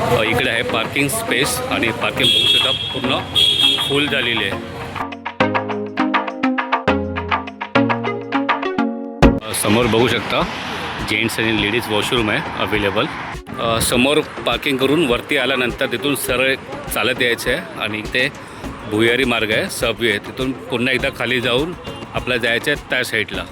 इकडे आहे parking space आणि पार्किंग बघू शकता पूर्ण फुल झालेली आहे. समोर बघू शकता जेंट्स आणि लेडीज वॉशरूम आहे अवेलेबल समोर पार्किंग करून वरती आल्यानंतर तिथून सरळ चालत यायचं आहे आणि इथे भुयारी मार्ग आहे सबवे आहे. तिथून पुन्हा एकदा खाली जाऊन आपला जायचं आहे त्या साईडला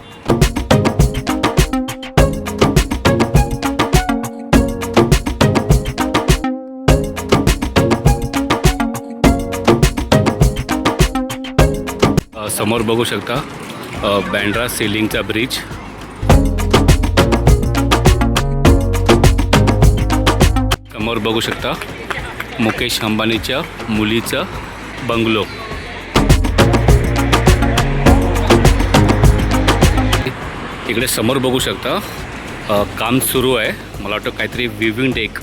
समोर बघू शकता बँड्रा सिलिंगचा ब्रिज समोर बघू शकता मुकेश अंबानीच्या मुलीचं बंगलो इकडे समोर बघू शकता काम सुरू आहे. मला वाटतं काहीतरी विविंग डेक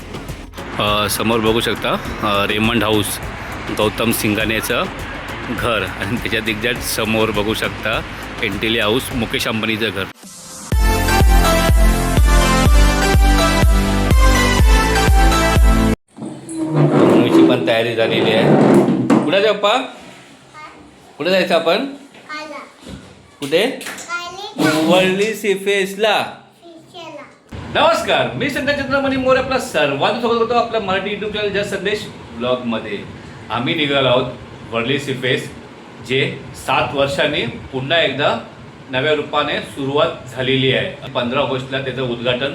समोर बघू शकता रेमंड हाऊस गौतम सिंगानेचं घर. आणि त्याच्या दिग्गज समोर बघू शकता एंटेली हाऊस मुकेश अंबानीचं घर. मुलीची पण तयारी झालेली आहे. कुठे जाऊ पा कुठे जायचं आपण? कुठे? वळली वर्ली सिफेसला. नमस्कार मी संध्या चंद्रमणी मोरे आपला सर्वांचं स्वागत करतो आपल्या मराठी युट्यूब चॅनल जस संदेश ब्लॉगमध्ये आम्ही निघालो आहोत वर्ली सिफेस जे सात वर्षांनी पुन्हा एकदा नव्या रूपाने सुरुवात झालेली आहे. पंधरा ऑगस्टला त्याचं उद्घाटन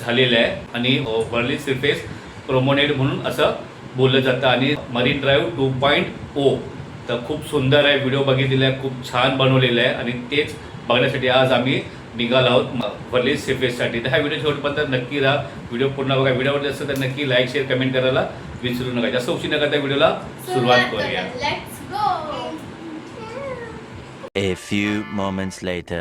झालेलं आहे आणि वर्ली सिफेस प्रोमोनेड म्हणून असं बोललं जातं. आणि Marine Drive two point O तर खूप सुंदर आहे. व्हिडिओ बघितलेला आहे खूप छान बनवलेला आहे. आणि तेच बघण्यासाठी आज आम्ही निघालो आहोत. वर्ली सिफेससाठी तर हा व्हिडिओ शेवटपर्यंत नक्की राहा. व्हिडिओ पूर्ण बघा. व्हिडिओ आवडला असेल तर नक्की लाईक शेअर कमेंट करायला विसरू नका. जास्त उशीर नका त्या व्हिडिओला सुरुवात करूया. Let's go A few moments later.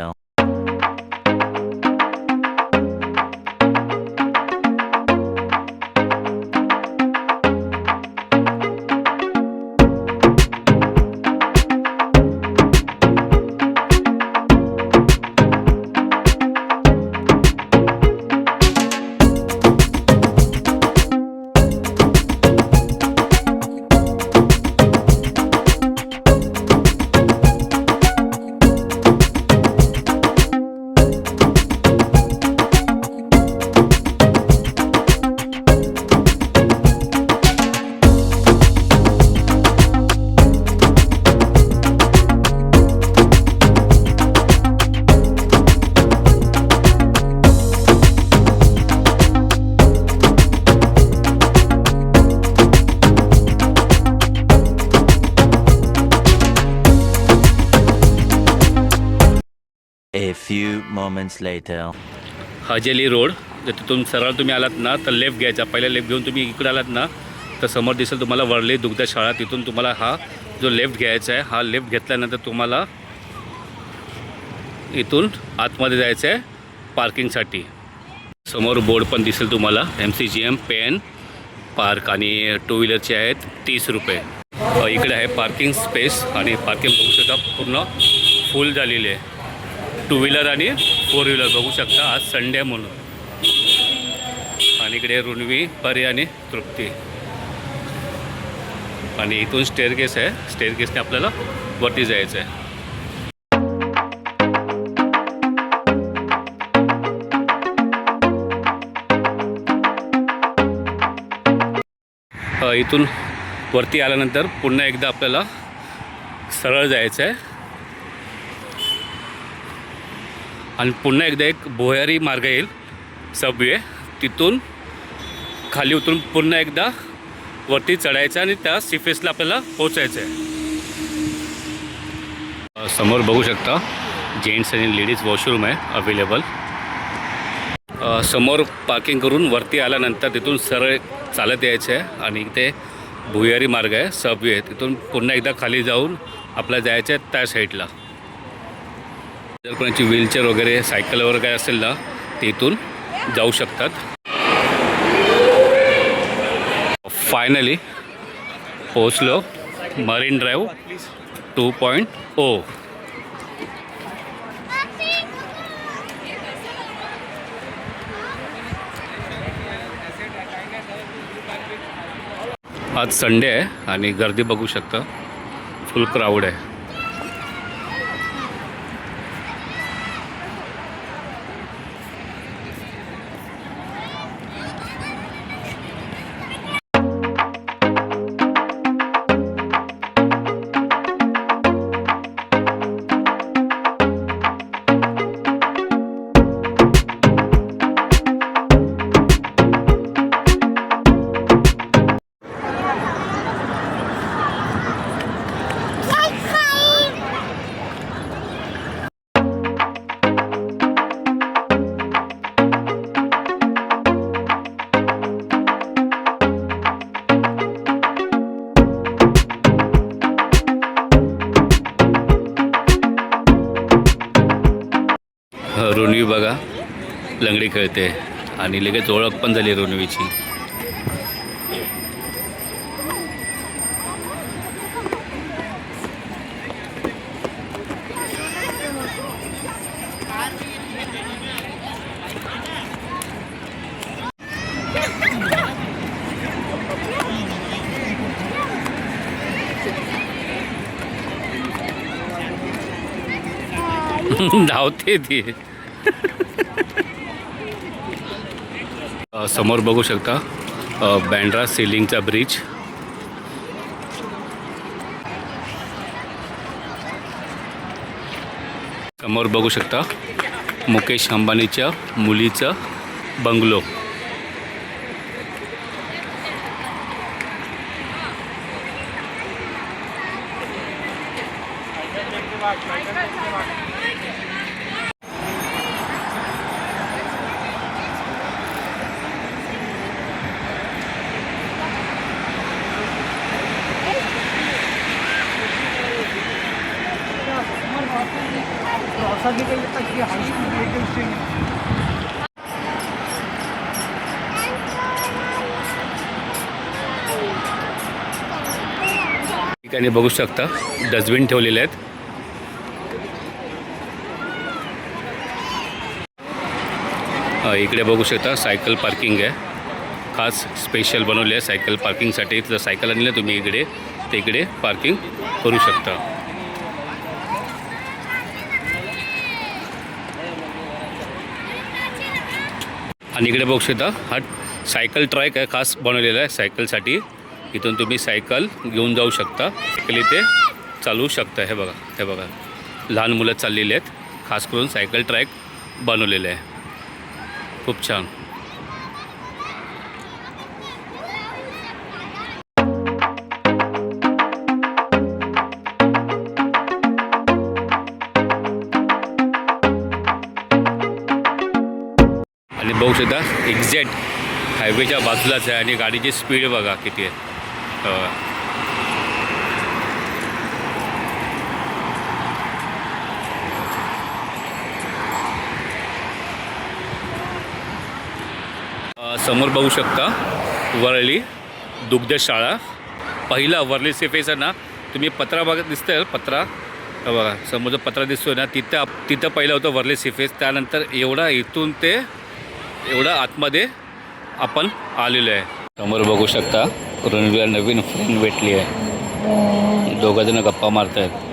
Moments later. हजेली रोड जर तिथून सरळ तुम्ही आलात ना तर लेफ्ट घ्यायचा. पहिला लेफ्ट घेऊन तुम्ही इकडे आलात ना तर समोर दिसेल तुम्हाला वरली दुग्धशाळा तिथून तुम्हाला हा जो लेफ्ट घ्यायचा आहे हा लेफ्ट घेतल्यानंतर तुम्हाला इथून आतमध्ये जायचं आहे पार्किंगसाठी. समोर बोर्ड पण दिसेल तुम्हाला M C G M pay and park आणि टू व्हीलरचे आहेत तीस रुपये. इकडे आहे पार्किंग स्पेस आणि पार्किंग बघू शकता पूर्ण फुल झालेली आहे. टू व्हीलर आणि फोर व्हीलर बघू शकता. आज संडे म्हणून. आणि इकडे रुणवी परी आणि तृप्ती. आणि इथून स्टेअरकेस आहे. स्टेअरकेसने आपल्याला वरती जायचं आहे. इथून वरती आल्यानंतर पुन्हा एकदा आपल्याला सरळ जायचं आहे. आणि पुन्हा एकदा एक भुयारी मार्ग येईल सबवे. तिथून खाली उतरून पुन्हा एकदा वरती चढायचं आणि त्या सीफेसला आपल्याला पोचायचं आहे समोर बघू शकता जेंट्स आणि लेडीज वॉशरूम आहे अवेलेबल समोर पार्किंग करून वरती आल्यानंतर तिथून सरळ चालत यायचं आहे आणि इथे भुयारी मार्ग आहे सबवे आहे. तिथून पुन्हा एकदा खाली जाऊन आपल्या जायचं आहे त्या साईडला जर कोणाची व्हीलचेअर वगैरे सायकल वगैरे काय असेल ना ते इथून जाऊ शकतात. फायनली पोचलो Marine Drive two point O आज संडे आहे आणि गर्दी बघू शकता. फुल क्राऊड आहे. लंगडी खेळते. आणि लगेच ओळख पण झाली रोनवीची. धावते ती. समोर बघू शकता बँड्रा सिलिंगचा ब्रिज. समोर बघू शकता मुकेश अंबानीच्या मुलीचा बंगलो. ठिकाणी बघू शकता डस्टबिन ठेवलेले आहेत. इकडे बघू शकता सायकल पार्किंग आहे. खास स्पेशल बनवले आहे सायकल पार्किंगसाठी. जर सायकल आणलं तुम्ही इकडे तिकडे इकडे पार्किंग करू शकता. आणि इकडे बघू शकता हा सायकल ट्रॅक आहे खास बनवलेला आहे सायकलसाठी. इथून तुम्ही सायकल घेऊन जाऊ शकता. सायकल इथे चालवू शकता. हे बघा हे बघा. लहान मुलं चाललेली आहेत. खास करून सायकल ट्रॅक बनवलेले आहे. खूप छान. सुद्धा एक्झॅक्ट हायवेच्या बाजूलाच आहे आणि गाडीची स्पीड बघा किती आहे. समोर बघू शकता वरळी दुग्धशाळा पहिला वरळी सेफेस आहे ना. तुम्ही पत्रा बघत दिसतंय पत्रा. बघा समोर जो पत्रा दिसतोय ना. तिथं तिथं पहिलं होतं वरळी सिफेस त्यानंतर एवढा इथून ते एवढं आतमध्ये आपण आलेलो आहे. समोर बघू शकता रणवीर नवीन फ्रेंड भेटली आहे. दोघं जण गप्पा मारत आहेत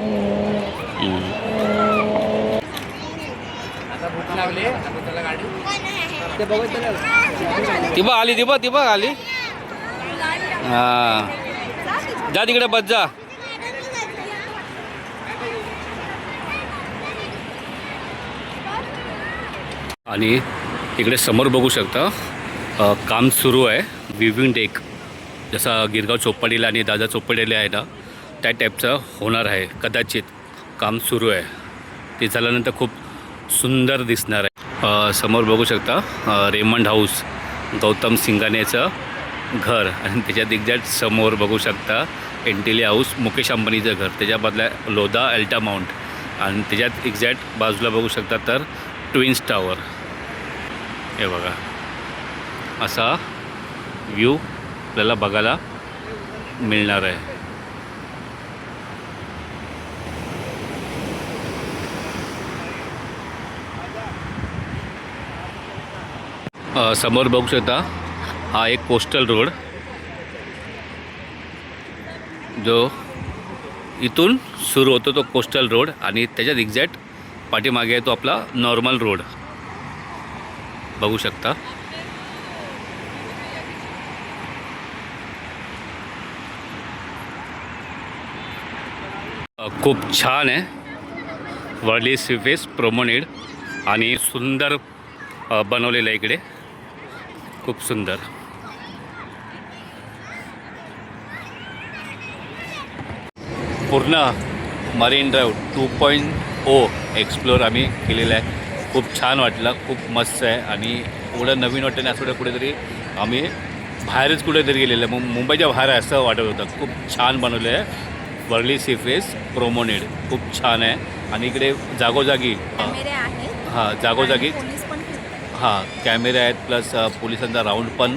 ती बघ आली ती बघ ती बघ आली. हां. जा तिकडे बस जा. आणि इकडे समोर बघू शकता काम सुरू आहे. विविंग डेक जसा गिरगाव चोपडीला आणि दादा चोपडीला आहे ना त्या टाईपचं होणार आहे. कदाचित काम सुरू आहे. ते झाल्यानंतर खूप सुंदर दिसणार आहे. समोर बघू शकता रेमंड हाऊस गौतम सिंगानेचं घर. आणि त्याच्या दिग्जात समोर बघू शकता एंटिली हाऊस मुकेश अंबानीचं घर. त्याच्या बदल्या लोधा अल्टा माउंट. आणि त्याच्यात एक्झॅक्ट बाजूला बघू शकता तर ट्विन्स टावर. हे बघा. असा व्ह्यू आपल्याला बघायला मिळणार आहे. समोर बघू शकता हा एक कोस्टल रोड जो इथून सुरू होतो तो कोस्टल रोड आणि त्याच्यात एक्झॅक्ट पाठीमागे आहे तो आपला नॉर्मल रोड बघू शकता. खूप छान आहे. वर्ली सिफेस प्रोमोनेड आणि सुंदर बनवलेलं आहे इकडे. खूप सुंदर. पूर्ण Marine Drive two point O explore आम्ही केलेलं आहे. खूप छान वाटलं खूप मस्त आहे. आणि एवढं नवीन वाटतं आणि असं कुठेतरी आम्ही बाहेरच कुठेतरी गेलेलं आहे. मुं- मुंबईच्या बाहेर आहे असं वाटत होतं. खूप छान बनवलं आहे. Worli sea face promenade. खूप छान आहे. आणि इकडे जागोजागी हां जागोजागी. हां कॅमेरे आहेत प्लस पोलिसांचा राऊंड पण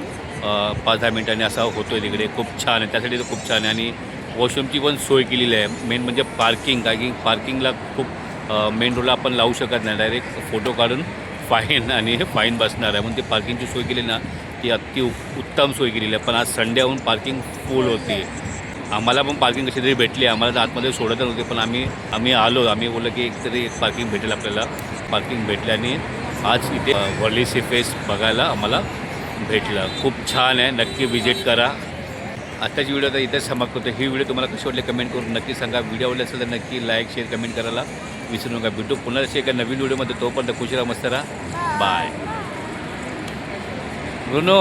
पाच दहा मिनिटांनी असा होतो आहे तिकडे. खूप छान आहे. त्यासाठी तर खूप छान आहे. आणि वॉशरूमची पण सोय केलेली आहे. मेन म्हणजे पार्किंग काय की पार्किंगला खूप मेन रोडला आपण लावू शकत नाही. डायरेक्ट फोटो काढून फाईन आणि फाईन बसणार आहे. म्हणून ती पार्किंगची सोय केली ना ती अति उत्तम सोय केलेली आहे. पण आज संडेहून पार्किंग फुल होती. आम्हाला पण पार्किंग कशी तरी भेटली. आम्हाला तर आतमध्ये सोडत नव्हते. पण आम्ही आम्ही आलो. आम्ही बोललो की एक तरी पार्किंग भेटेल आपल्याला. पार्किंग भेटल्याने आणि आज इथे वर्ली सी फेस बघायला आम्हाला भेटलं. खूप छान आहे. नक्की विजिट करा. आत्ताची व्हिडिओ आता इथेच समाप्त होते. ही व्हिडिओ तुम्हाला कशी वाटली कमेंट करून नक्की सांगा. व्हिडिओ आवडला असेल तर नक्की लाईक शेअर कमेंट करायला विसरू नका. भेटू पुन्हा अशी एका नवीन व्हिडिओमध्ये. तोपर्यंत खुशी राहा मस्त राहा. बाय. ऋनो